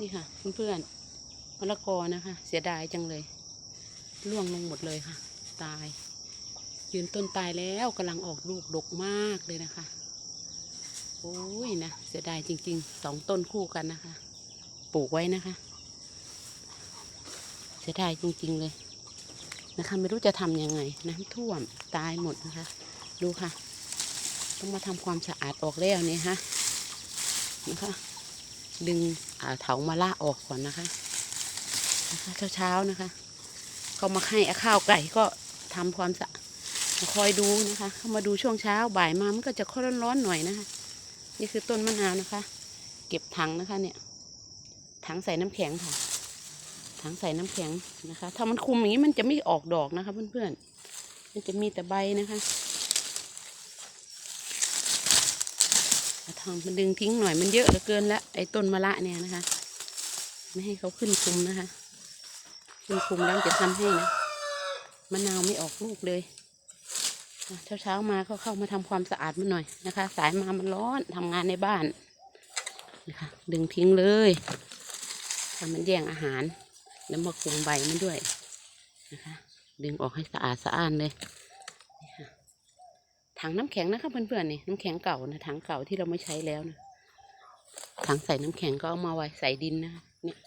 นี่ค่ะเพื่อนๆมะละกอนะคะ เสียดายจังเลยร่วงลงหมดเลยค่ะ ตาย ยืนต้นตายแล้วกำลังออกลูกดกมากเลยนะคะโอ้ยนะเสียดายจริงๆสองต้นคู่กันนะคะ ปลูกไว้นะคะ เสียดายจริงๆเลยนะคะ ไม่รู้จะทำยังไง น้ำท่วมตายหมดนะคะ ดูค่ะ ต้องมาทำความสะอาดออกแล้วเนี่ยฮะนะคะ ดึงเถามาล่าออกก่อนนะคะนะคะเช้าๆนะคะก็มาให้อาข้าวไก่ก็ทำความสะมาคอยดูนะคะเข้ามาดูช่วงเช้าบ่ายมามันก็จะค่อยร้อนๆหน่อยนะคะ นี่คือต้นมะนาวนะคะ เก็บถังนะคะเนี่ยถังใส่น้ำแข็งค่ะถังใส่น้ำแข็งนะคะ ถ้ามันคุมอย่างนี้มันจะไม่ออกดอกนะคะเพื่อนๆมันจะมีแต่ใบนะคะ เองมันดึงทิ้งหน่อยมันเยอะเหลือเกินแล้วไอ้ต้นมะละเนี่ยนะคะ ไม่ให้เขาขึ้นคุมนะคะ ขึ้นคุมแล้วจะทำให้นะมะนาวไม่ออกลูกเลยเช้าเช้ามาก็เข้ามาทำความสะอาดมันหน่อยนะคะ สายมามันร้อนทำงานในบ้านนะคะ ดึงทิ้งเลยทำมันแย่งอาหาร แล้วมาคุมใบมันด้วยนะคะ ดึงออกให้สะอาดสะอ้านเลยนี่ค่ะ ถังน้ำแข็งนะคะเพื่อนๆนี่น้ำแข็งเก่านะถังเก่าที่เราไม่ใช้แล้วนะถังใส่น้ำแข็งก็เอามาไว้ใส่ดินนะคะเนี่ย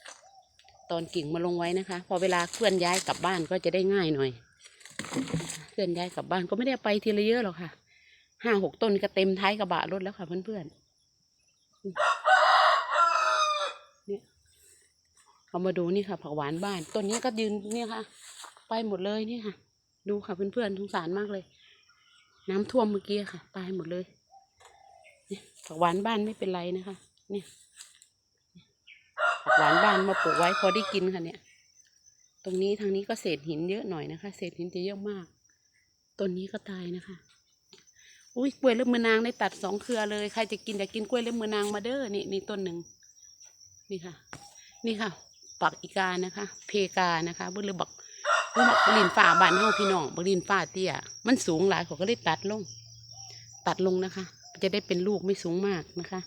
ตอนกิ่งมาลงไว้นะคะ พอเวลาเคลื่อนย้ายกลับบ้านก็จะได้ง่ายหน่อย เคลื่อนย้ายกลับบ้านก็ไม่ได้ไปทีละเยอะหรอกค่ะห้าหกต้นก็เต็มท้ายกระบะรถแล้วค่ะเพื่อนๆเนี่ยเอามาดูนี่ค่ะ ผักหวานบ้านต้นนี้ก็ยืนเนี่ยค่ะ ไปหมดเลยนี่ค่ะ ดูค่ะเพื่อนๆสงสารมากเลย น้ำท่วมเมื่อกี้ค่ะ ตายหมดเลยเนี่ยผักหวานบ้านไม่เป็นไรนะคะ เนี่ยผักหวานบ้านมาปลูกไว้พอได้กินค่ะเนี่ย ตรงนี้ทางนี้ก็เศษหินเยอะหน่อยนะคะ เศษหินจะเยอะมาก ต้นนี้ก็ตายนะคะ อุ้ยกล้วยเล็บมือนางได้ตัดสองเครือเลย ใครจะกินอยากกินกล้วยเล็บมือนางมาเด้อ นี่นี่ต้นหนึ่ง นี่ค่ะ นี่ค่ะ ปักอีกานะคะ เพกานะคะเบื่อบัก เบื่อบักลินฝ่าบานเฮาพี่น้องบักลินฝ่าเตี้ยมันสูงหลายเขาก็เลยตัดลง ตัดลงนะคะ จะได้เป็นลูกไม่สูงมากนะคะ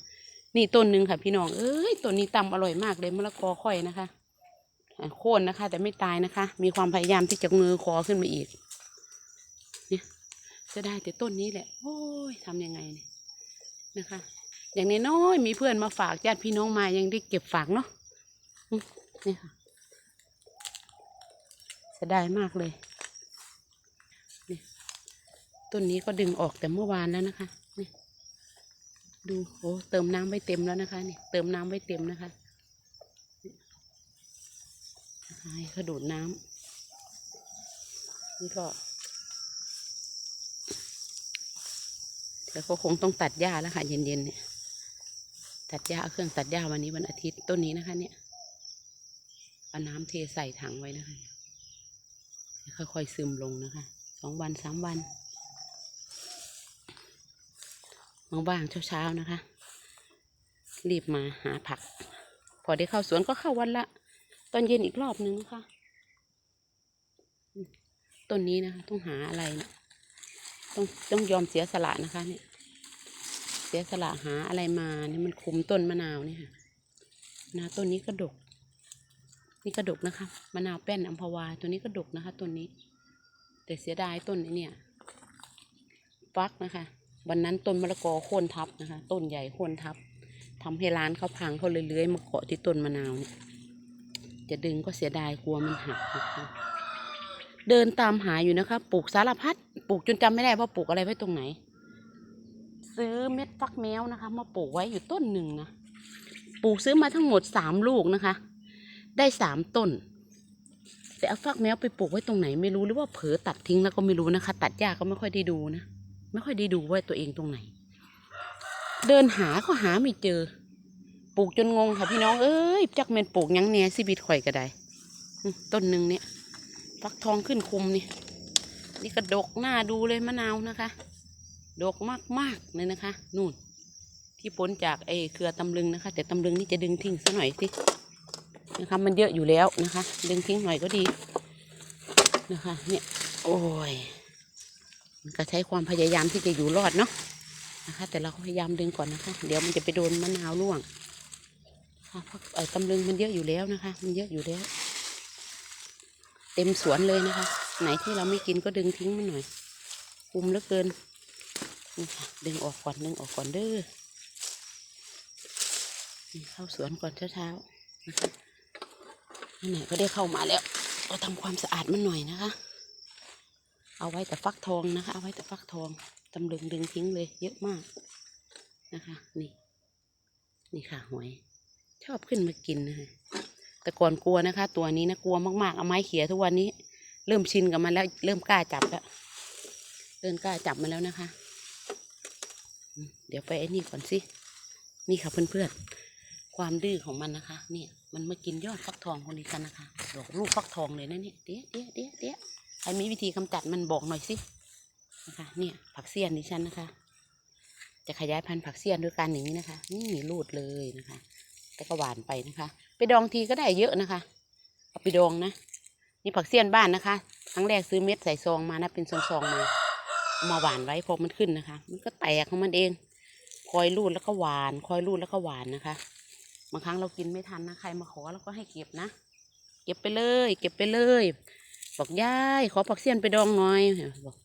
นี่ต้นหนึ่งค่ะ พี่น้องเอ้ยต้นนี้ตำอร่อยมากเลยมะละกอค่อยนะคะโค่นนะคะ แต่ไม่ตายนะคะ มีความพยายามที่จะเงือคอขึ้นมาอีก เนี่ย จะได้แต่ต้นนี้แหละ โอ้ยทำยังไงเนี่ยนะคะ อย่างน้อยๆมีเพื่อนมาฝากญาติพี่น้องมายังได้เก็บฝากเนาะนี่ค่ะ สียดายมากเลยนี่ต้นนี้ก็ดึงออกแต่เมื่อวานแล้วนะคะนี่ดูโอ้เติมน้ำไว้เต็มแล้วนะคะนี่เติมน้ำไว้เต็มนะคะให้เขาดูดน้ำนี่ก็เดี๋ยวก็คงต้องตัดหญ้าแล้วค่ะ เย็นๆเนี่ยตัดหญ้าเอาเครื่องตัดหญ้าวันนี้วันอาทิตย์ต้นนี้นะคะ เนี่ยเอาน้ำเทใส่ถังไว้นะคะ ค่อยๆซึมลงนะคะสองวันสามวันว่างๆเช้าๆนะคะ รีบมาหาผัก พอได้เข้าสวนก็เข้าวันละ ตอนเย็นอีกรอบนึงนะคะต้นนี้นะคะ ต้องหาอะไรนะต้องต้องยอมเสียสละนะคะ เนี่ย เสียสละหาอะไรมาเนี่ยมันคุมต้นมะนาวเนี่ยค่ะมะนาต้นนี้ก็ดก นี่ก็ดกนะคะมะนาวแป้นอัมพวาตัวนี้ก็ดกนะคะต้นนี้ แต่เสียดายต้นนี้เนี่ยฟักนะคะ วันนั้นต้นมะละกอโค่นทับนะคะ ต้นใหญ่โค่นทับทำให้ร้านเขาพังเขาเลยเลื้อยมาเกาะที่ต้นมะนาวเนี่ยจะดึงก็เสียดายกลัวมันหักนะคะเดินตามหาอยู่นะคะปลูกสารพัดปลูกจนจำไม่ได้ว่าปลูกอะไรไว้ตรงไหน ซื้อเม็ดฟักแมวนะคะ มาปลูกไว้อยู่ต้นหนึ่งนะปลูกซื้อมาทั้งหมดสามลูกนะคะ ได้สามต้น แต่เอาฟักแมวไปปลูกไว้ตรงไหนไม่รู้หรือว่าเผลอตัดทิ้งแล้วก็ไม่รู้นะคะ ตัดหญ้าก็ไม่ค่อยได้ดูนะไม่ค่อยได้ดูว่าตัวเองตรงไหน เดินหาก็หาไม่เจอ ปลูกจนงงค่ะพี่น้องเอ้ยจักแมนปลูกยังแน่สิบิดข่อยก็ได้ต้นหนึ่งเนี่ยฟักทองขึ้นคุมนี่นี่ก็ดกหน้าดูเลยมะนาวนะคะ ดกมากๆเลยนะคะ นู่น ที่พ้นจากไอ้เครือตำลึงนะคะ แต่ตำลึงนี่จะดึงทิ้งซะหน่อยสิ นะคะ มันเยอะอยู่แล้วนะคะ ดึงทิ้งหน่อยก็ดีนะคะ เนี่ย โอ้ย มันก็ใช้ความพยายามที่จะอยู่รอดเนาะนะคะ แต่เราพยายามดึงก่อนนะคะ เดี๋ยวมันจะไปโดนมะนาวร่วงค่ะเพราะไอ้ตำลึงมันเยอะอยู่แล้วนะคะ มันเยอะอยู่แล้ว เต็มสวนเลยนะคะ ไหนที่เราไม่กินก็ดึงทิ้งมันหน่อย คุมเหลือเกินนี่ค่ะดึงออกก่อนดึงออกก่อนเด้อเข้าสวนก่อนเช้าๆนะคะ ไหนก็ได้เข้ามาแล้ว เราทำความสะอาดมันหน่อยนะคะ เอาไว้แต่ฟักทองนะคะ เอาไว้แต่ฟักทองตำลึงดึงทิ้งเลยเยอะมากนะคะ นี่ นี่ค่ะหอยชอบขึ้นมากินนะคะแต่ก่อนกลัวนะคะ ตัวนี้นะกลัวมากๆเอาไม้เขี่ยทุกวันนี้ เริ่มชินกับมันแล้ว เริ่มกล้าจับแล้วเริ่มกล้าจับมันแล้วนะคะ เดี๋ยวไปไอ้นี่ก่อนสินี่ค่ะเพื่อนๆความดื้อของมันนะคะ เนี่ย มันมากินยอดฟักทองคนนี้กันนะคะดอกลูกฟักทองเลยนะเนี่ยเดี๋ยวเดี๋ยวเดี๋ยวเดี๋ยวใครมีวิธีกำจัดมันบอกหน่อยสินะคะเนี่ยผักเสี้ยนดิฉันนะคะ จะขยายพันธุ์ผักเสี้ยนด้วยการอย่างนี้นะคะนี่รูดเลยนะคะ แต่ก็หวานไปนะคะ ไปดองทีก็ได้เยอะนะคะเอาไปดองนะนี่ผักเสี้ยนบ้านนะคะครั้งแรกซื้อเม็ดใส่ซองมานะเป็นซองๆมามาหวานไว้พอมันขึ้นนะคะ มันก็แตกของมันเอง คอยรูดแล้วก็หวาน คอยรูดแล้วก็หวานนะคะ บางครั้งเรากินไม่ทันนะใครมาขอเราก็ให้เก็บนะ เก็บไปเลย เก็บไปเลย บอกยายขอผักเสี้ยนไปดองหน่อยบอก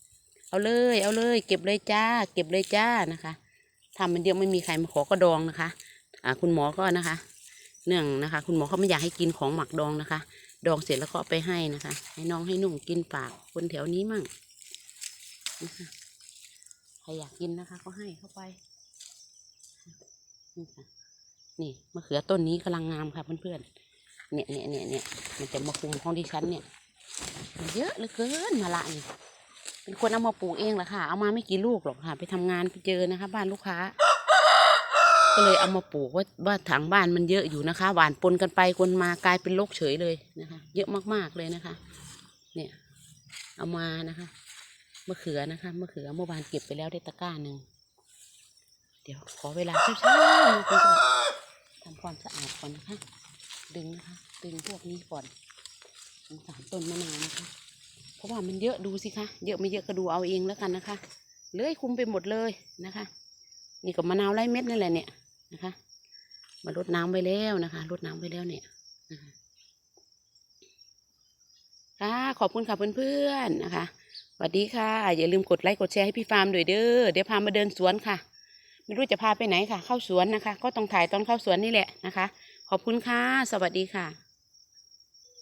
เอาเลย เอาเลย เก็บเลยจ้า เก็บเลยจ้านะคะทำมันเดียวไม่มีใครมาขอก็ดองนะคะ อ่า คุณหมอก็นะคะ เนื่องนะคะ คุณหมอเขาไม่อยากให้กินของหมักดองนะคะ ดองเสร็จแล้วก็ไปให้นะคะ ให้น้องให้นุ่งกินฝากคนแถวนี้มั่งนะคะใครอยากกินนะคะ ก็ให้เข้าไปนี่ค่ะ นี่มะเขือต้นนี้กำลังงามค่ะเพื่อนๆ เนี่ยเนี่ยเนี่ยเนี่ยมันจะมาคุมของดิฉันเนี่ย มันเยอะเหลือเกินมาละนี่ เป็นคนเอามาปลูกเองแหละค่ะ เอามาไม่กี่ลูกหรอกค่ะ ไปทำงานไปเจอนะคะ บ้านลูกค้า ก็เลยเอามาปลูกว่าว่าถังบ้านมันเยอะอยู่นะคะ หวานปนกันไปคนมากลายเป็นโรคเฉยเลยนะคะ เยอะมากๆเลยนะคะ เนี่ย เอามานะคะมะเขือนะคะมะเขือเมื่อวานเก็บไปแล้วได้ตะกร้าหนึ่งเดี๋ยวขอเวลาเช้าๆคุณผู้ชม ทำความสะอาดก่อนนะคะ ดึงนะคะ ดึงพวกนี้ก่อนสงสารต้นมะนาวนะคะ เพราะว่ามันเยอะดูสิคะ เยอะไม่เยอะก็ดูเอาเองแล้วกันนะคะ เลื้อยคุมไปหมดเลยนะคะ นี่ก็มะนาวไร้เม็ดนี่แหละเนี่ยนะคะ มาลดน้ำไปแล้วนะคะลดน้ำไปแล้วเนี่ยนะคะค่ะขอบคุณค่ะเพื่อนๆนะคะสวัสดีค่ะ อย่าลืมกดไลค์กดแชร์ให้พี่ฟาร์มด้วยเด้อเดี๋ยวพามาเดินสวนค่ะ ไม่รู้จะพาไปไหนค่ะ เข้าสวนนะคะ ก็ต้องถ่ายตอนเข้าสวนนี่แหละนะคะ ขอบคุณค่ะ สวัสดีค่ะ